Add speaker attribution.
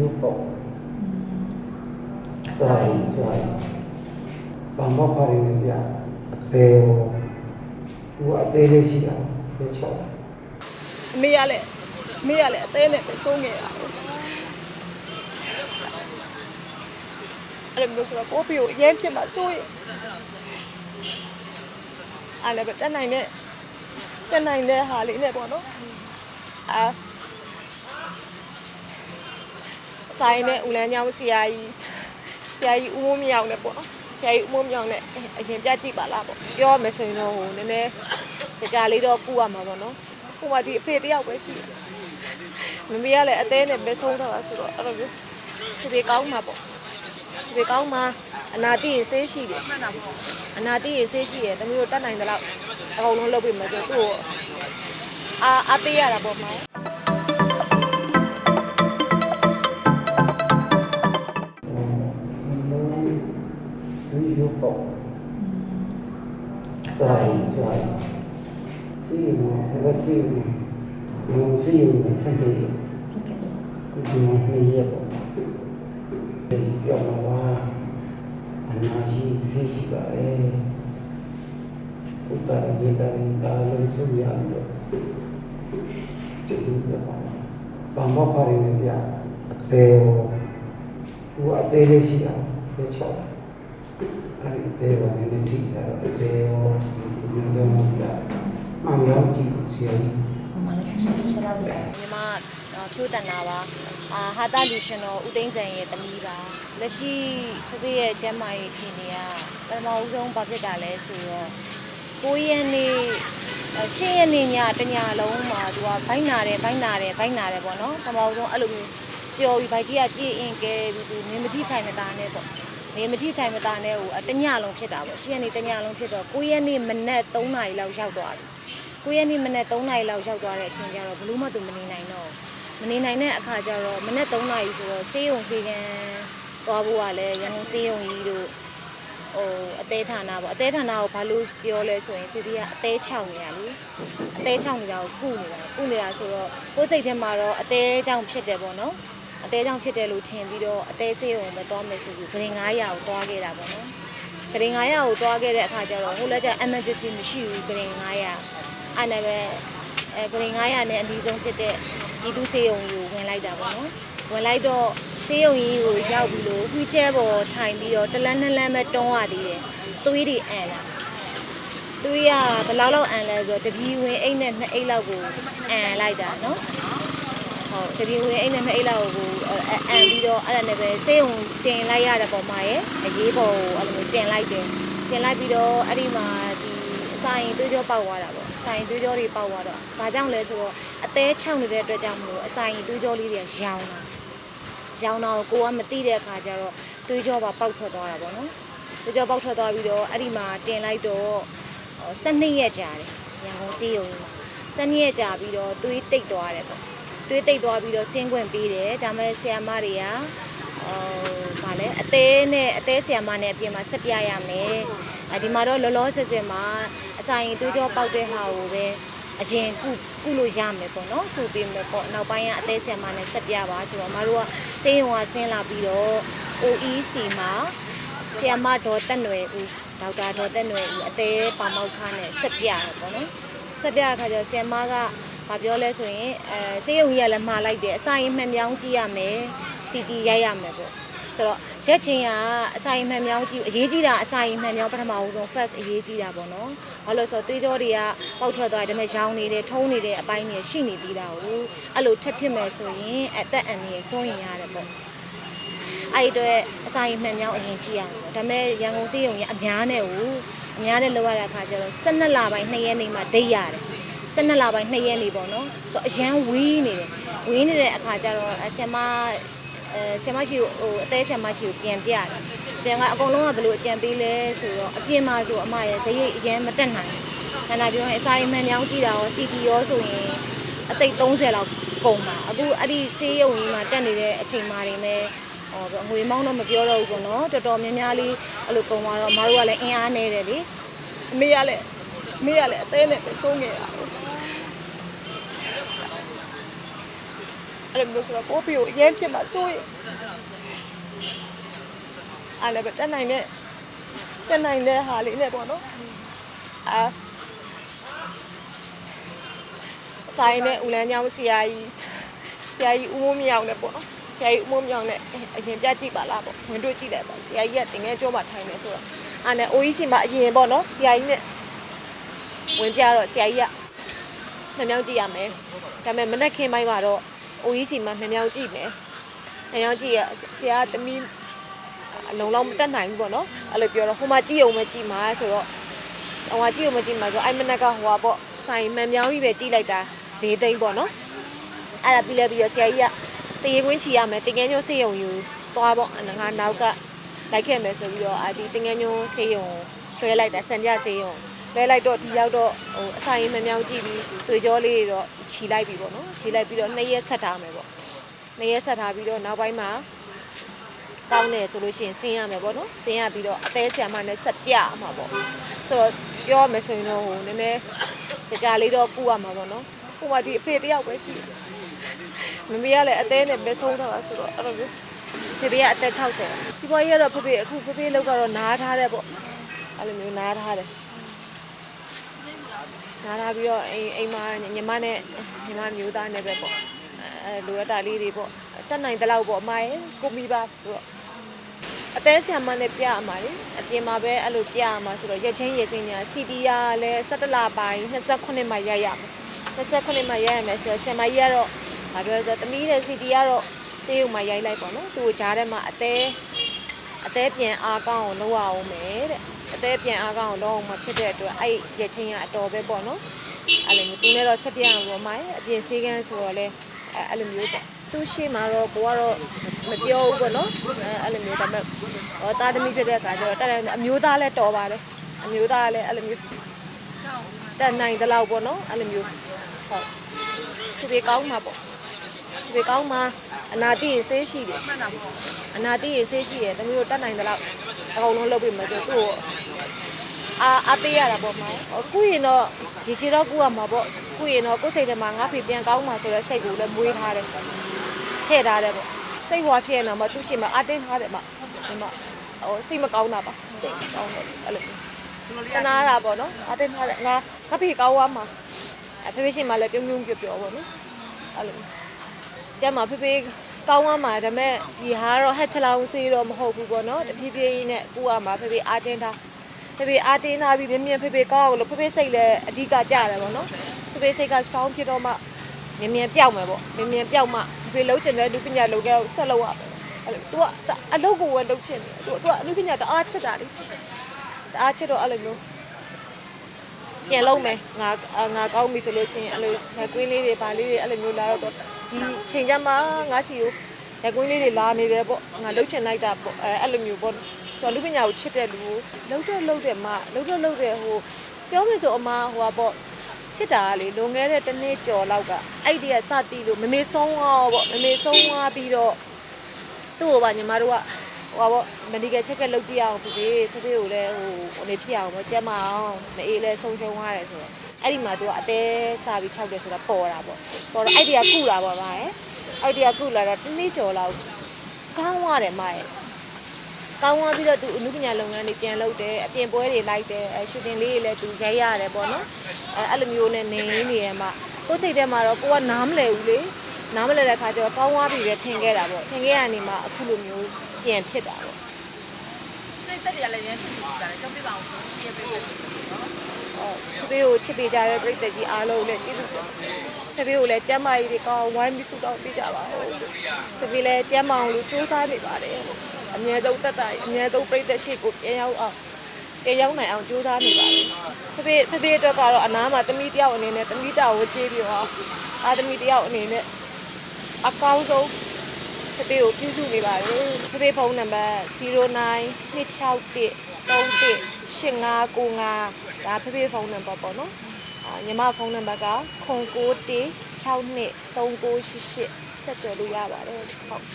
Speaker 1: ရုပ်ပေါ့ဆိုင်ဆိုင်ဘာမှပါရနေပြအသေးဟိုအသေးလေးရှိတာအသေးချောက်
Speaker 2: အမေကလည်းအမေကလည်းအသေးနဲ့ပဲဆုံးခဲ့ရအောင်အဲ့လိုမျိုးဆိုတော့ပိုးပြီးကိုအရင်ဖြစ်မှာစိုးရင်အဲ့လည်းပဲတက်နိုင်တဲ့တက်နိုင်တဲ့ဟာလေးနဲ့ပေါ့နော်အာ ဆိုင်နဲ့ဦးလန်းညောင်းဆရာကြီးဆရာကြီးဦးမိုးမြောင်နဲ့ပေါ့နော်ဆရာကြီးဦးမိုးမြောင်နဲ့အရင်ပြကြည့်ပါလားပေါ့ပြောရမယ်ဆိုရင်တော့ဟိုနည်းနည်းကြကြလေးတော့ပူရမှာပေါ့နော်ဟိုမှာဒီအဖေတယောက်ပဲရှိတယ်မမေကလည်းအသေးနဲ့ပဲဆုံးတော့တာဆိုတော့အဲ့လိုမျိုးဒီပေကောင်းမှာပေါ့ဒီပေကောင်းမှာအနာတိရေဆေးရှိတယ်အနာတိရေဆေးရှိတယ်တမျိုးတတ်နိုင်တဲ့လောက်အကုန်လုံးလုပ်ပြီးမှဆိုသူ့ကိုအာအပေးရတာပေါ့မှာ
Speaker 1: သူရုပ်ပေါ့ဆိုင်ဆိုင်စီမဘယ်စီမဘယ်စီမစတဲ့ဒီမှာနေရပေါ့ဒီပြောင်းလာအနာရှိဆေးရှိပါလေဥပ္ပါဒေတာရီဒါလုံးစုရလို့ဒီလိုပြောပါဘာမှပါရနေပြအသေးဟိုအသေးလေးရှိတာအသေးချောက် အဲ့ဒီအသေးပါနေနေထိတာအသေးရောဒီလိုမျိုးပြအမေရောကြည့်စီရီ
Speaker 2: ညီမအာဖြိုးတန်တာပါအာဟာတာလူရှင်တော်ဦးသိန်းစံရဲ့တမီးပါလက်ရှိဖဖေရဲ့ကျမ်းမာရေးအခြေအနေကပထမဦးဆုံးဘာဖြစ်တာလဲဆိုတော့9ရက်နေ့10ရက်နေ့ညတညလုံးမှာသူကဘိုင်းနာတယ်ဘိုင်းနာတယ်ဘိုင်းနာတယ်ပေါ့နော်ပထမဦးဆုံးအဲ့လိုမျိုးပျော်ပြီးဘိုက်ကြီးကပြည့်အင်ကဲပြီးသူနေမတိထိုင်မတာနဲ့ပေါ့ နေမတိထိုင်မတာနဲ့ဟိုတညလုံးဖြစ်တာပေါ့10ရက်နေ့တညလုံးဖြစ်တော့9ရက်နေ့မနက်3နာရီလောက်ရောက်သွားပြီကိုရက်နေ့မနေ့3နာရီလောက်ရောက်သွားတဲ့အချိန်ကျတော့ဘလို့မှသူမနေနိုင်တော့ဘူးမနေနိုင်တဲ့အခါကျတော့မနေ့3နာရီဆိုတော့ဆေးရုံဆေးကန်သွားဖို့ကလည်းရန်ကုန်ဆေးရုံကြီးတို့ဟိုအသေးဌာနပေါ့အသေးဌာနကိုဘာလို့ပြောလဲဆိုရင်ဖေဖေကအသေးချောင်းနေရလေအသေးချောင်းနေတာကိုကုနေတာကုနေတာဆိုတော့ကိုယ်စိတ်ထဲမှာတော့အသေးချောင်းဖြစ်တယ်ပေါ့နော် အသေးချောင်းဖြစ်တယ်လို့ထင်ပြီးတော့အသေးဆေးရုံပဲသွားမယ်ဆိုပြီးဂရင်900ကိုသွားခဲ့တာပေါ့နော်ဂရင်900ကိုသွားခဲ့တဲ့အခါကျတော့ဟိုလည်းကျ emergency မရှိဘူးဂရင်900အဲ့နဲ့ပဲအဲဂရင်900နဲ့အနည်းဆုံးဖြစ်တဲ့ဤသူစေယုံကြီးကိုဝင်လိုက်တာပေါ့နော်ဝင်လိုက်တော့စေယုံကြီးကိုရောက်ပြီးလို့ခွီးချဲပေါ်ထိုင်ပြီးတော့တလန်းနှစ်လန်းပဲတွန်းရသေးတယ်သွေးတွေအန်လာသွေးကဘယ်လောက်လောက်အန်လဲဆိုတော့တပီဝင်အိတ်နဲ့နှစ်အိတ်လောက်ကိုအန်လိုက်တာနော် ဟုတ်တပီဝင်အိတ်နဲ့နှစ်အိတ်လောက်ကိုအန်ပြီးတော့အဲ့ဒါနဲ့ပဲစေယုံတင်လိုက်ရတဲ့ပုံမှာရဲ့အရေးပေါ်ကိုအဲ့လိုမျိုးတင်လိုက်တယ်တင်လိုက်ပြီးတော့အဲ့ဒီမှာဒီအစာရင်သွေးကြောပေါက်သွားတာပေါ့ဆိုင်သွေးကြောတွေပေါက်သွားတော့ဘာကြောင့်လဲဆိုတော့အသေးချောင်းနေတဲ့အတွက်ကြောင့်မလို့အစာရင်သွေးကြောလေးတွေကရောင်တာရောင်တာကိုကိုကမသိတဲ့အခါကျတော့သွေးကြောပါပေါက်ထွက်သွားတာပေါ့နော်သွေးကြောပေါက်ထွက်သွားပြီးတော့အဲ့ဒီမှာတင်လိုက်တော့12ရက်ကြာတယ်ရန်ကုန်စီးရုံကြီးမှာ12ရက်ကြာပြီးတော့သွေးတိတ်သွားတယ်ပေါ့ သွေးတိတ်သွားပြီးတော့ဆင်းခွင့်ပေးတယ်ဒါမဲ့ဆရာမတွေကဟိုဗာလဲအသေးနဲ့အသေးဆရာမနဲ့အပြင်မှာဆက်ပြရမယ်အဲဒီမှာတော့လောလောဆယ်ဆယ်မှာအစာရင်သွေးကြောပေါက်တဲ့ဟာကိုပဲအရင်ကုကုလို့ရမယ်ပေါ့နော်ကုပေးမယ်ပေါ့နောက်ပိုင်းကအသေးဆရာမနဲ့ဆက်ပြပါဆိုတော့မတို့ကစေးရုံကဆင်းလာပြီးတော့ OEC မှာဆရာမဒေါ်တက်နွယ်ဦးဒေါက်တာဒေါ်တက်နွယ်ဦးအသေးပါမောက်ခနဲ့ဆက်ပြရတယ်ပေါ့နော်ဆက်ပြတဲ့အခါကျတော့ဆရာမက ဘာပြောလဲဆိုရင်အဲစေးရုံကြီးကလည်းမှာလိုက်တယ်အစာရင်မှန်ပြောင်းကြည့်ရမယ် CT ရိုက်ရမယ်ပေါ့ဆိုတော့ရက်ချင်းကအစာရင်မှန်မြောင်းကြည့်အရေးကြီးတာအစာရင်မှန်မြောင်းပထမဦးဆုံး first အရေးကြီးတာပေါ့နော်။ဘာလို့လဲဆိုတော့သွေးကြောတွေကပေါက်ထွက်သွားတယ်ဒါပေမဲ့ရောင်နေတယ်ထုံးနေတယ်အပိုင်းတွေရှိနေသေးတာကိုအဲ့လိုထပ်ဖြစ်မယ်ဆိုရင်အသက်အန္တရာယ်စိုးရင်ရတယ်ပေါ့။အဲ့ဒီတော့အစာရင်မှန်မြောင်းအရင်ကြည့်ရမယ်ပေါ့။ဒါပေမဲ့ရန်ကုန်စီးရုံကြီးအများနဲ့ကိုအများနဲ့လောက်ရတဲ့အခါကျတော့12လပိုင်း2ရက်နေမှဒိတ်ရတယ်။ 12လပိုင်း2ရက်နေပေါ့နော်။ဆိုတော့အရန်ဝေးနေတယ်။ဝေးနေတဲ့အခါကျတော့ဆင်မအဲဆင်မရှိကိုဟိုအသေးဆင်မရှိကိုပြန်ပြတယ်။ပြန်ကအကုန်လုံးကဘယ်လိုအကြံပေးလဲဆိုတော့အပြင်းမဆိုအမရဲ့ဇရိတ်အရင်မတက်နိုင်ဘူး။ခန္ဓာပြောရင်အစာရိမ်မှန်မြောင်းကြည့်တာရော CT ရောဆိုရင်အစိတ်30လောက်ကုန်ပါ။အခုအဲ့ဒီဆေးရုံကြီးမှာတက်နေတဲ့အချိန်မှာနေမဲ့ဟောငွေမောင်းတော့မပြောတော့ဘူးပေါ့နော်တော်တော်များများလေးအဲ့လိုကုန်သွားတော့မတို့ကလည်းအင်အားနေတယ်လေအမေကလည်းအ မေကလည်းအသေးနဲ့ပဲဆုံးခဲ့တာအဲ့လိုမျိုးဆိုတော့ကိုဖေကိုအရင်ဖြစ်မှာစိုးရင်အဲ့လည်းပဲတက်နိုင်တဲ့တက်နိုင်တဲ့ဟာလေးနဲ့ပေါ့နော်အာဆိုင်နဲ့ဦးလန်းညောင်းဆရာကြီးဆရာကြီးဦးမိုးမြောင်နဲ့ပေါ့နော်ဆရာကြီးဦးမိုးမြောင်နဲ့အရင်ပြကြည့်ပါလားပေါ့ဝင်တွေ့ကြည့်တယ်ပေါ့ဆရာကြီးကတင်ငယ်ကြောမှာထိုင်နေဆိုတော့အဲ့နဲ့ OEC မှာအရင်ပေါ့နော်ဆရာကြီးနဲ့ ဝင်ပြတော့ဆရာကြီးကနှမြောင်းကြည့်ရမယ်ဒါပေမဲ့မနက်ခင်းပိုင်းမှာတော့ OEC မှာနှမြောင်းကြည့်မယ်နှမြောင်းကြည့်ရဆရာကတမီးအလုံးလုံးမတက်နိုင်ဘူးပေါ့နော်အဲ့လိုပြောတော့ဟိုမှာကြည့်အောင်မကြည့်မှာဆိုတော့ဟိုမှာကြည့်အောင်မကြည့်မှာဆိုတော့အဲ့မနက်ကဟိုကပေါ့ဆိုင်မှန်မြောင်းကြီးပဲကြည့်လိုက်တာ၄သိန်းပေါ့နော်အဲ့ဒါပြီးလဲပြီးတော့ဆရာကြီးကတရေကွင်းချီရမယ်တင်ငယ်ညိုးစေးရုံယူသွားပေါ့ငါနောက်ကလိုက်ခဲ့မယ်ဆိုပြီးတော့အဲ့ဒီတင်ငယ်ညိုးစေးရုံလွှဲလိုက်တာစံပြစေးရုံ လဲလိုက်တော့ဒီရောက်တော့ဟိုအဆိုင်ရင်မမြောင်ကြည့်ပြီးတွေ့ကြောလေးတွေတော့ခြီလိုက်ပြီပေါ့နော်ခြီလိုက်ပြီးတော့နှစ်ရက်ဆက်ထားမယ်ပေါ့နှစ်ရက်ဆက်ထားပြီးတော့နောက်ပိုင်းမှာကောင်းတယ်ဆိုလို့ရှိရင်ဆင်းရမယ်ပေါ့နော်ဆင်းရပြီးတော့အသေးဆရာမနဲ့ဆက်ပြရမှာပေါ့ဆိုတော့ပြောရမယ်ဆိုရင်တော့ဟိုနည်းနည်းကြကြလေးတော့ကူရမှာပေါ့နော်ဟိုမှာဒီအဖေတယောက်ပဲရှိတယ်မမေကလည်းအသေးနဲ့ပဲဆုံးတော့တာဆိုတော့အဲ့လိုမျိုးဖေဖေကအသက်60စီးပွားရေးကတော့ဖေဖေအခုဖေဖေလောက်ကတော့နားထားတယ်ပေါ့အဲ့လိုမျိုးနားထားတယ် နားလာပြီးတော့အိမ်အိမ်မှာညီမနဲ့ညီမမျိုးသားနဲ့ပဲပေါ့အဲလိုရတာလေးတွေပေါ့တက်နိုင်တဲ့လောက်ပေါ့အမရဲ့ကိုမိပါဆိုတော့အသေးဆရာမနဲ့ပြရမှာလေအပြင်မှာပဲအဲ့လိုပြရမှာဆိုတော့ရက်ချင်းရက်ချင်းညာစီတီယာလည်း17လပိုင်း28မှာရိုက်ရမယ်28မှာရိုက်ရမယ်ဆိုတော့ဆရာမကြီးကတော့ဘာပြောလဲဆိုတော့တမီးတဲ့စီတီကတော့ဆေးရုံမှာရိုက်လိုက်ပေါ့နော်သူ့ကိုကြားထဲမှာအသေးအသေးပြန်အားကောင်းအောင်လုပ်ရအောင်မယ်တဲ့ အသေးပြန်အားကောင်းအောင်လုပ်အောင်မဖြစ်တဲ့အတွက်အဲ့ရက်ချင်းကအတော်ပဲပေါ့နော်အဲ့လိုမျိုးသူနဲ့တော့ဆက်ပြအောင်ပေါ့မိုင်းအပြင်ဆေးကန်းဆိုတော့လဲအဲ့အဲ့လိုမျိုးပေါ့သူရှိမှတော့ကိုကတော့မပြောဘူးပေါ့နော်အဲ့အဲ့လိုမျိုးဒါပေမဲ့ဟောတာသမီဖြစ်တဲ့အခါကျတော့တက်တယ်အမျိုးသားလည်းတော်ပါတယ်အမျိုးသားလည်းအဲ့လိုမျိုးတက်နိုင်တဲ့လောက်ပေါ့နော်အဲ့လိုမျိုးဟုတ်သူတွေကောင်းမှာပေါ့သူတွေကောင်းမှာအနာတိရေးဆေးရှိတယ်အနာတိရေးဆေးရှိတယ်တမျိုးတို့တက်နိုင်တဲ့လောက်အကုန်လုံးလုပ်ပြီးမှဆိုသူ့ကို အာအပေးရတာပေါ့မောင်အခုရင်တော့ရေချီတော့ကူရမှာပေါ့အခုရင်တော့ကိုယ်စိတ်ထဲမှာငါဖေပြန်ကောင်းမှာဆိုတော့စိတ်ကိုလည်းမွေးထားတယ်ထည့်ထားတယ်ပေါ့စိတ်ဟွာဖြစ်နေတော့မှသူ့ရှိမှာအတင်းထားတယ်မဒီမှာဟိုစိတ်မကောင်းတာပါစိတ်ကောင်းတယ်အဲ့လိုတနာတာပေါ့နော်အတင်းထားတယ်ငါငါဖေကောင်းသွားမှာအဖေဖေရှိမှလည်းပြုံးပြုံးပြောပြောပေါ့နော်အဲ့လိုကျမဖေဖေကောင်းသွားမှာဒါပေမဲ့ဒီဟာကတော့ဟက်ချလောင်စေးတော့မဟုတ်ဘူးပေါ့နော်တဖြည်းဖြည်းနဲ့ကူရမှာဖေဖေအတင်းထား ဖေဖေအားတင်းထားပြီးမြင်မြင်ဖေဖေကောင်းအောင်လို့ဖေဖေစိတ်လည်းအဓိကကြတယ်ပေါ့နော်ဖေဖေစိတ်က strong ဖြစ်တော့မှမြင်မြင်ပြောက်မယ်ပေါ့မြင်မြင်ပြောက်မှဖေဖေလုံးချင်တဲ့လူပညာလုံးကဆက်လုပ်ရမယ်အဲ့လို तू ကအလုပ်ကိုဝယ်လုပ်ချင်တယ် तू तू အလူပညာတအားချစ်တာလေတအားချစ်တော့အဲ့လိုမျိုးပြန်လုံးမယ်ငါငါကောင်းပြီဆိုလို့ရှိရင်အဲ့လိုရက်ကွင်းလေးတွေဗာလေးတွေအဲ့လိုမျိုးလာတော့ဒီချိန်ကျမှငါစီကိုရက်ကွင်းလေးတွေလာနေတယ်ပေါ့ငါလှုပ်ချင်လိုက်တာပေါ့အဲအဲ့လိုမျိုးပေါ့ ဆို တော့လူပညာကိုချစ်တဲ့လူကိုလှုပ်တော့လှုပ်တယ်မလှုပ်တော့လှုပ်တယ်ဟိုပြောမယ်ဆိုအမဟိုကပေါ့ချစ်တာကလေလွန်ခဲ့တဲ့တစ်နှစ်ကျော်လောက်ကအဲ့ဒီကစတီးလို့မမေဆုံးသွားပေါ့မမေဆုံးသွားပြီးတော့သူ့ကိုပါညီမတို့ကဟိုကပေါ့ medical check လုပ်ကြည့်အောင်ဖြစ်ဖြစ်ဖြစ်ဖြစ်ကိုလည်းဟိုဟိုနေဖြစ်အောင်ပေါ့ကျမ်းမအောင်မအေးလဲဆုံးရှုံးသွားတယ်ဆိုတော့အဲ့ဒီမှာသူကအသေးစားပြီး၆တယ်ဆိုတာပေါ်တာပေါ့ပေါ်တော့အဲ့ဒီကကုတာပေါ့ဗါရဲ့အဲ့ဒီကကုလာတော့တစ်နှစ်ကျော်လောက်ကောင်းသွားတယ်မရဲ့ ကောင်းသွားပြီးတော့သူအမှုပညာလုပ်ငန်းတွေပြန်လုပ်တယ်အပြင်ပွဲတွေလိုက်တယ်အဲရှူတင်လေးတွေလည်းသူရိုက်ရတယ်ပေါ့နော်အဲအဲ့လိုမျိုးနဲ့နေနေရမှာကိုယ်စိတ်ထဲမှာတော့ကိုကနားမလဲဘူးလေနားမလဲတဲ့ခါကျတော့ကောင်းသွားပြီပဲထင်ခဲ့တာပေါ့ထင်ခဲ့ရနေမှာအခုလိုမျိုးပြန်ဖြစ်တာပေါ့
Speaker 3: စိတ်သက်တွေကလည်းရမ်းစစ်စစ်ကြတယ်ကြောက်ပြပါအောင်ဆိုရှင်းပေးမယ်နော်
Speaker 2: ဟုတ်ဖေဖေကိုချစ်ပေးကြတဲ့ပြည်သက်ကြီးအားလုံးလည်းကျေးဇူးတင်ဖေဖေကိုလည်းကျမ်းမာရေးတွေကောင်းဝိုင်းပြီးဆုတောင်းပေးကြပါဦးဖေဖေလည်းကျမ်းမာအောင်လို့စူးစမ်းနေပါတယ် အမြဲတမ်းတက်တာအမြဲတမ်းပြည်သက်ရှိကိုပြန်ရောက်အောင်တရောက်နိုင်အောင်ကြိုးစားနေပါတယ်ဖေဖေဖေဖေအတွက်ကတော့အနားမှာတမီးတယောက်အနေနဲ့တမီးတောက်ကိုကြေးပြီးတော့အာတမီးတယောက်အနေနဲ့အကောင်းဆုံးဖေဖေကိုပြုစုနေပါတယ်ဖေဖေဖုန်းနံပါတ်0926131859ဒါဖေဖေဖုန်းနံပါတ်ပေါ့နော်အာညီမဖုန်းနံပါတ်က0916236988ဆက်သွယ်လို့ရပါတယ်ဟုတ်